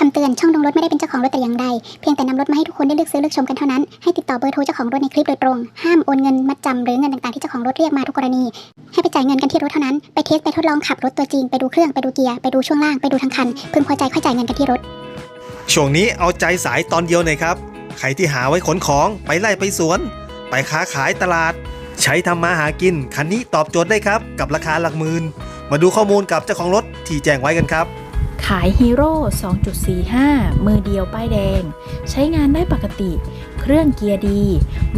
คำเตือนช่องลงรถไม่ได้เป็นเจ้าของรถแต่อย่างใด เพียงแต่นำรถมาให้ทุกคนได้เลือกซื้อเลือกชมกันเท่านั้น ให้ติดต่อเบอร์โทรเจ้าของรถในคลิปโดยตรง ห้ามโอนเงินมัดจำหรือเงินต่างๆที่เจ้าของรถเรียกมาทุกกรณี ให้ไปจ่ายเงินกันที่รถเท่านั้น ไปเทสไปทดลองขับรถตัวจริง ไปดูเครื่องไปดูเกียร์ไปดูช่วงล่างไปดูทั้งคัน พึงพอใจค่อยจ่ายเงินกันที่รถ ช่วงนี้เอาใจสายตอนเดียวหน่อยครับ ใครที่หาไว้ขนของไปไล่ไปสวน ไปค้าขายตลาด ใช้ทำมาหากิน คันนี้ตอบโจทย์ได้ครับ กับราคาหลักหมื่น มาดูข้อมูลกับเจ้าของรถที่แจ้งไว้กันครับายฮีโร่ 2.45 มือเดียวป้ายแดง ใช้งานได้ปกติ เครื่องเกียร์ดี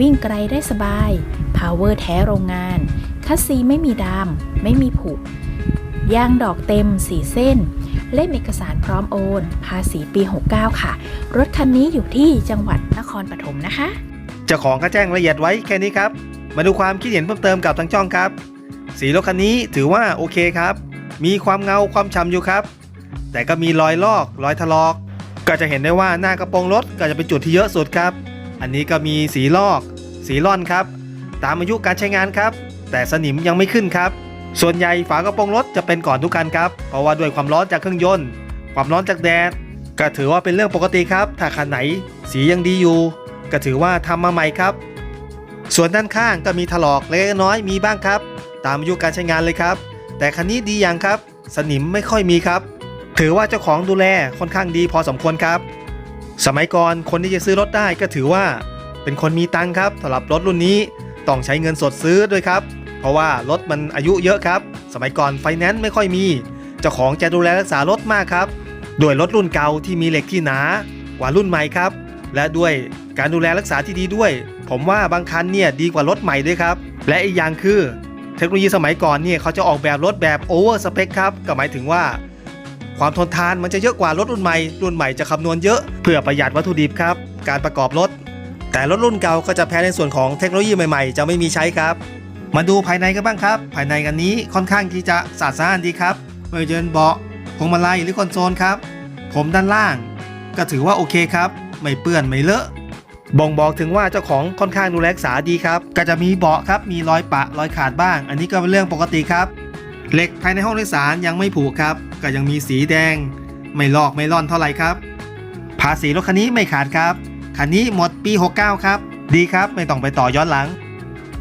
วิ่งไกลได้สบาย พาวเวอร์แท้โรงงาน คัสซีไม่มีดาม ไม่มีผุยางดอกเต็ม 4 เส้น เล่มเอกสารพร้อมโอน ภาษีปี 69 ค่ะ รถคันนี้อยู่ที่จังหวัดนครปฐมนะคะ เจ้าของก็แจ้งละเอียดไว้แค่นี้ครับ มาดูความคิดเห็นเพิ่มเติมกับทางช่องครับ สีรถคันนี้ถือว่าโอเคครับ มีความเงาความฉ่ำอยู่ครับ แต่ก็มีรอยลอกรอยถลอก ก็จะเห็นได้ว่าหน้ากระโปรงรถก็จะเป็นจุดที่เยอะสุดครับ อันนี้ก็มีสีลอก สีร่อนครับ ตามอายุการใช้งานครับ แต่สนิมยังไม่ขึ้นครับ ส่วนใหญ่ฝากระโปรงรถจะเป็นก่อนทุกคันครับ เพราะว่าด้วยความร้อนจากเครื่องยนต์ ความร้อนจากแดดก็ถือว่าเป็นเรื่องปกติครับ ถ้าคันไหน สียังดีอยู่ ก็ถือว่าทำมาใหม่ครับ ส่วนด้านข้างก็มีถลอกเล็กน้อยมีบ้างครับ ตามอายุการใช้งานเลยครับ แต่คันนี้ดีอย่างครับ สนิมไม่ค่อยมีครับ ถือว่าเจ้าของดูแลค่อนข้างดีพอสมควรครับ สมัยก่อนคนที่จะซื้อรถได้ก็ถือว่า เป็นคนมีตังค์ครับสำหรับรถรุ่นนี้ต้องใช้เงินสดซื้อด้วยครับ เพราะว่ารถมันอายุเยอะครับ สมัยก่อนไฟแนนซ์ไม่ค่อยมี เจ้าของจะดูแลรักษารถมากครับด้วยรถรุ่นเก่าที่มีเหล็กที่หนากว่ารุ่นใหม่ครับ และด้วยการดูแลรักษาที่ดีด้วย ผมว่าบางคันเนี่ยดีกว่ารถใหม่ด้วยครับ และอีกอย่างคือ เทคโนโลยีสมัยก่อนเนี่ยเขาจะออกแบบรถแบบโอเวอร์สเปคครับก็หมายถึงว่า ความทนทานมันจะเยอะกว่ารถรุ่นใหม่ รุ่นใหม่จะคำนวณเยอะเพื่อประหยัดวัตถุดิบครับ การประกอบรถ แต่รถรุ่นเก่าก็จะแพ้ในส่วนของเทคโนโลยีใหม่ๆ จะไม่มีใช้ครับ มาดูภายในกันบ้างครับ ภายในกันนี้ค่อนข้างที่จะสะอาดสะอ้านดีครับไม่ว่าจะเป็นเบาะพวงมาลัยหรือคอนโซลครับ ผมด้านล่าง ก็ถือว่าโอเคครับ ไม่เปื้อนไม่เลอะบ่งบอกถึงว่าเจ้าของค่อนข้างดูแลรักษาดีครับ ก็จะมีเบาะครับ มีรอยปะรอยขาดบ้าง อันนี้ก็เป็นเรื่องปกติครับ เหล็กภายในห้องโดยสารยังไม่ผุครับ ก็ยังมีสีแดง ไม่ลอกไม่ร่อนเท่าไหร่ครับ ภาษีรถคันนี้ไม่ขาดครับ คันนี้หมดปี 69 ครับ ดีครับไม่ต้องไปต่อย้อนหลัง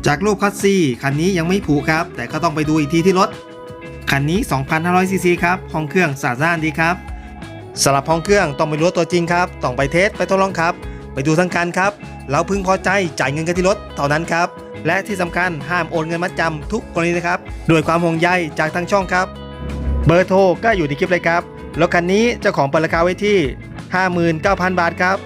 จากรูปคัสซีคันนี้ยังไม่ผุครับ แต่ก็ต้องไปดูอีกทีที่รถ คันนี้ 2,500ซีซีครับห้องเครื่องสะอาดสะอ้านดีครับสำหรับห้องเครื่องต้องไปรู้ตัวจริงครับ ต้องไปเทสไปทดลองครับ ไปดูทั้งคันครับ แล้วพึงพอใจจ่ายเงินกันที่รถเท่านั้นครับ และที่สำคัญห้ามโอนเงินมัดจำทุกกรณีนะครับ ด้วยความห่วงใยจากทางช่องครับ เบอร์โทรก็อยู่ในคลิปเลยครับ รถคันนี้เจ้าของเปิดราคาไว้ที่ 59,000 บาทครับ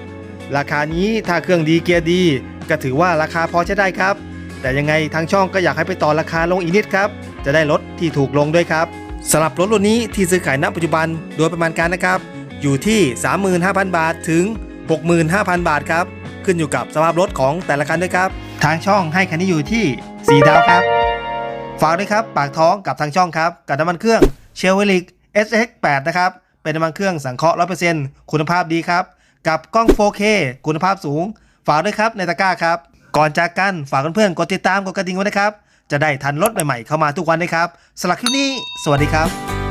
ราคานี้ถ้าเครื่องดีเกียร์ดี ก็ถือว่าราคาพอใช้ได้ครับ แต่ยังไงทางช่องก็อยากให้ไปต่อราคาลงอีกนิดครับ จะได้รถที่ถูกลงด้วยครับสำหรับรถรุ่นนี้ที่ซื้อขายณปัจจุบันโดยประมาณการนะครับ อยู่ที่ 35,000 บาทถึง 65,000 บาทครับ ขึ้นอยู่กับสภาพรถของแต่ละคันด้วยครับ ทางช่องให้คันนี้อยู่ที่ 4 ดาวครับ ฝากด้วยครับ ปากท้องกับทางช่องครับกับน้ำมันเครื่อง เชลวิลิก SX8 นะครับ เป็นน้ำมันเครื่องสังเคราะห์ 100%คุณภาพดีครับ กับกล้อง 4K คุณภาพสูง ฝากด้วยครับในตะกร้าครับ ก่อนจากกันฝากเพื่อนๆกดติดตามกดกระดิ่งไว้นะครับ จะได้ทันรถใหม่ๆเข้ามาทุกวันนะครับสำหรับคลิปนี้ สวัสดีครับ